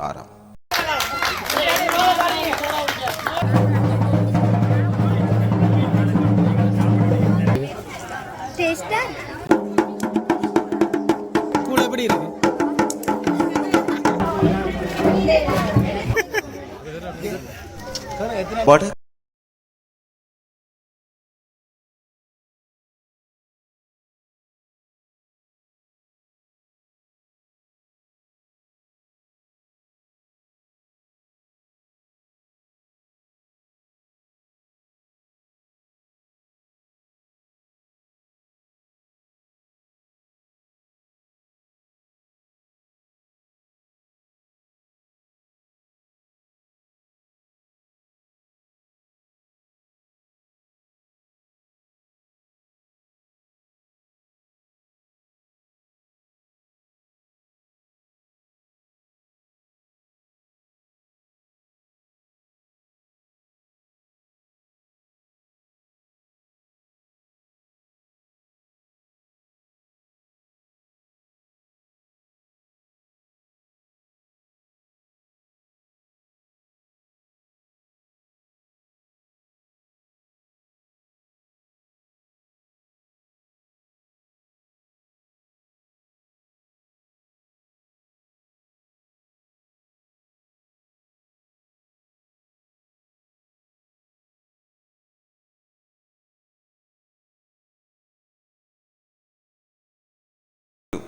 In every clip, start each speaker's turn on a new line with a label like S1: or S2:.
S1: ஆரம்
S2: டேஸ்டா
S3: கூட எப்படி இருக்கு
S1: வட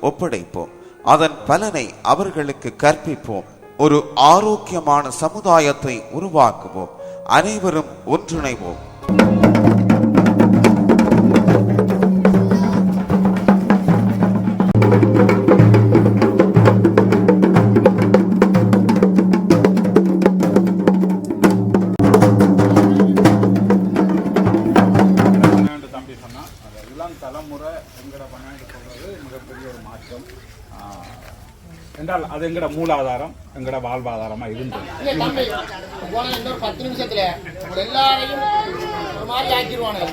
S1: ஒப்படைப்போம். அதன் பலனை அவர்களுக்கு கற்பிப்போம். ஒரு ஆரோக்கியமான சமுதாயத்தை உருவாக்குவோம். அனைவரும் ஒன்றிணைவோம்.
S4: என்றால் அது எங்கட மூலாதாரம் எங்கட வாழ்வாதாரமாக இருந்தது.
S5: பத்து நிமிஷத்துல எல்லாரையும் ஒரு மாதிரி ஆக்கிடுவானுங்க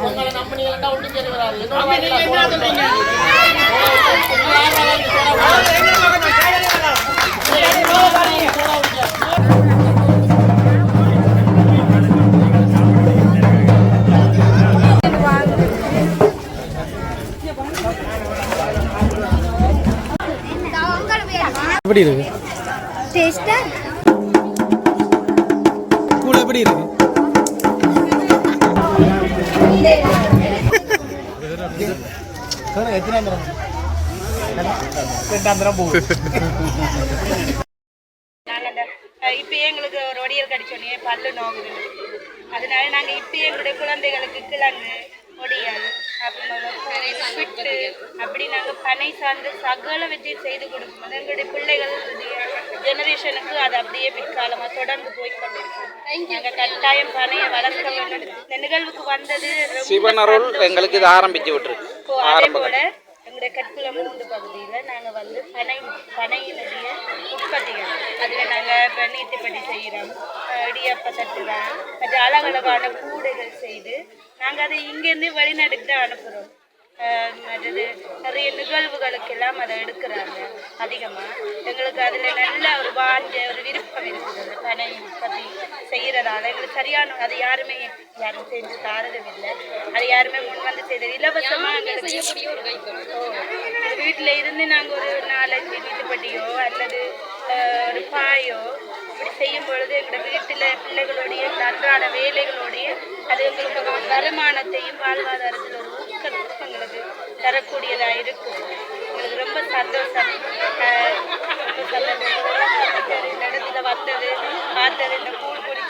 S5: உங்களை நம்பினீங்கன்னா ஒன்றும் சரி வராது
S3: எப்படி இருக்கு?
S2: டேஸ்டா?
S3: கூட எப்படி இருக்கு?
S6: எங்களுக்கு ஒரு ஒடியல் கடிச்சோடனே பல்லு நோகுது அதனால நாங்கள் இப்போ எங்களுடைய குழந்தைகளுக்கு கிழங்கு ஒடியல். அப்புறம் பிட்டு அப்படி நாங்கள் பனை சார்ந்து சகல வச்சு செய்து கொடுக்கும் போது எங்களுடைய பிள்ளைகளுடைய ஜெனரேஷனுக்கு அது அப்படியே பிற்காலமாக தொடர்ந்து போய் கொண்டிருக்கும் நாங்கள் கட்டாயம் பனையை வளர்க்க வேண்டும். இந்த நிகழ்வுக்கு வந்தது ரொம்ப
S7: சிவனருள்
S6: சந்தோஷம்.
S7: எங்களுக்கு இது ஆரம்பிச்சு விட்டுருக்கு.
S6: அதே போல எங்களுடைய கற்குளம் மூன்று பகுதியில் நாங்கள் வந்து பனை பனையினுடைய உற்பத்திகள். அதில் நாங்கள் இப்போ நீத்திப்பட்டி செய்கிறோம் இடியப்ப தட்டுறோம் மற்ற அழகழகான கூடைகள் செய்து நாங்கள் அதை இங்கேருந்து வெளிநாட்டுக்கு தான் அனுப்புகிறோம் மற்றது நிறைய நிகழ்வுகளுக்கெல்லாம் அதை எடுக்கிறாங்க அதிகமாக எங்களுக்கு அதில் நல்ல ஒரு வாஞ்ச ஒரு விருப்பம் இருக்குது அந்த பனை உற்பத்தி. செய்கிறதால எங்களுக்கு சரியான அது யாருமே யாரும் செஞ்சு தாரதும் இல்லை அது யாருமே முன் வந்து செய்தது இலவசமாக வீட்டில் இருந்து நாங்கள் ஒரு நாலஞ்சு வீட்டுப்பட்டியோ அல்லது ஒரு பாயோ இப்படி செய்யும் பொழுது எங்களோட வீட்டில் பிள்ளைகளுடைய அன்றாட வேலைகளுடைய அது எங்களுக்கு ஒரு வருமானத்தையும் வாழ்வாதாரத்தில் ஒரு ஊக்கத்தையும் எங்களுக்கு தரக்கூடியதாக இருக்கும். எங்களுக்கு ரொம்ப சந்தோஷம். ரொம்ப சந்தோஷம். இந்த இடத்துல வந்தது பார்த்தது இந்த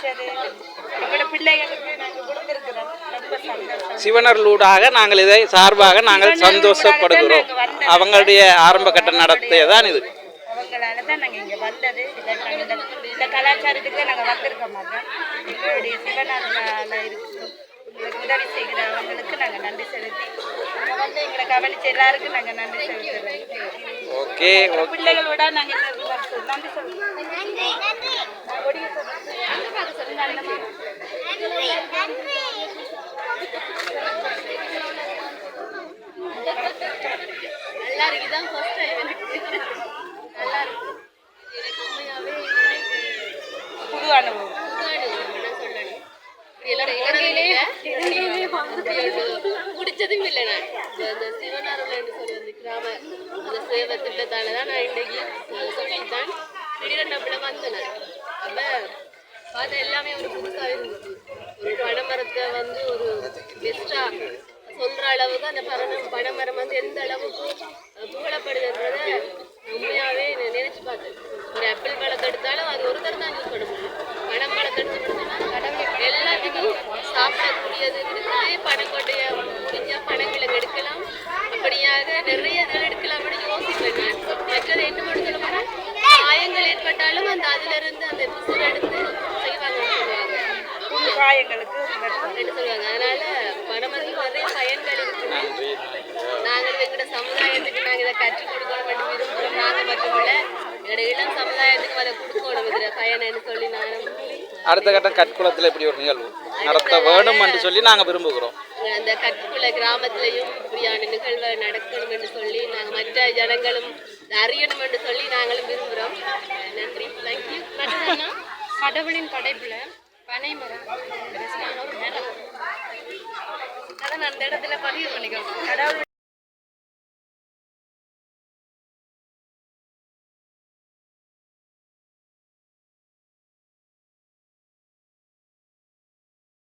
S6: எங்களோட பிள்ளைகளுக்கு நாங்கள் கொடுத்துருக்குறோம். ரொம்ப சந்தோஷம்.
S7: சிவனருளூடாக நாங்கள் இதை சார்பாக நாங்கள் சந்தோஷப்படுகிறோம். அவங்களுடைய ஆரம்ப கட்ட நடத்தை தான் இது.
S6: அவங்களால தான் நாங்கள் இங்கே வந்தது. இதை நாங்கள் இந்த கலாச்சாரத்துக்கு நாங்கள் வந்திருக்க மாட்டோம். எங்களுடைய சிவனால இருக்கு. எங்களுக்கு உதவி செய்கிற அவங்களுக்கு நாங்கள் நன்றி செலுத்தி இங்க வந்து எங்களை கவனிச்ச எல்லாருக்கும் நாங்கள் நன்றி செலுத்துகிறோம்.
S7: ஓகே
S6: பிள்ளைகளோட நாங்கள் நன்றி சொல்லுவோம் நல்லா இருக்கு தான் நான் சொல்லணும் எல்லாரும் இலங்கையிலேயே
S2: பிடிச்சதும் இல்லை நான் கிராம அந்த சேவை திட்டத்தால் தான் நான் இன்றைக்கு வந்தேன் அப்ப பார்த்தா எல்லாமே ஒரு புதுசாக இருந்தது. ஒரு பனைமரத்தை வந்து ஒரு பெஸ்டா சொல்கிற அளவுக்கு அந்த பனம் பனைமரம் வந்து எந்த அளவுக்கு புகழப்படுதுன்றதை உண்மையாகவே நினச்சி நினைச்சு பார்த்தேன். ஒரு ஆப்பிள் பழத்தை எடுத்தாலும் அது ஒரு தரம் தான் யூஸ் பண்ண முடியும் பனம் பழத்தை எடுத்து எல்லாத்துக்கும் சாப்பிடக்கூடியது நிறைய பனங்கொட்டைய முடிஞ்சா பனங்கிழங்கு எடுக்கலாம் அப்படியாக நிறைய இதில் எடுக்கலாம் அப்படின்னு யோசிப்பேன் நான் மற்றது என்ன மட்டும் சொல்ல போனா காயங்கள் ஏற்பட்டாலும் அந்த அதுல இருந்து அந்த பிசுறு எடுத்து
S6: புண்ணு காயங்களுக்கு.
S2: என்ன சொல்லுவாங்க அதனால பணமரத்துக்கு நிறைய பயன்கள் இருக்குது நாங்கள் எங்களோட சமுதாயத்துக்கு நாங்கள் இதை கற்றுக் கொடுக்கணும் என்று விரும்புகிறோம் நாங்கள் மட்டுமில்ல எங்களோட இளம் சமுதாயத்துக்கு அதை கொடுக்கணும் இதில் பயனைன்னு சொல்லி நானும்
S7: அடுத்த கட்டம் கட்குளத்தில் இப்படி ஒரு நிகழ்வு நடத்த வேணும் என்று சொல்லி நாங்கள் விரும்புகிறோம்.
S2: அந்த கட்டுக்குள்ள கிராமத்திலையும் இப்படியான நிகழ்வு நடக்கணும் என்று சொல்லி நாங்கள் மற்ற ஜனங்களும் அறியணும் என்று சொல்லி நாங்களும் விரும்புகிறோம். நன்றி. தேங்க்யூ
S8: கடவுளின் படைப்புல பனைமரம் அதை நான் அந்த இடத்துல பதிவு பண்ணிக்கணும்
S6: கடவுள்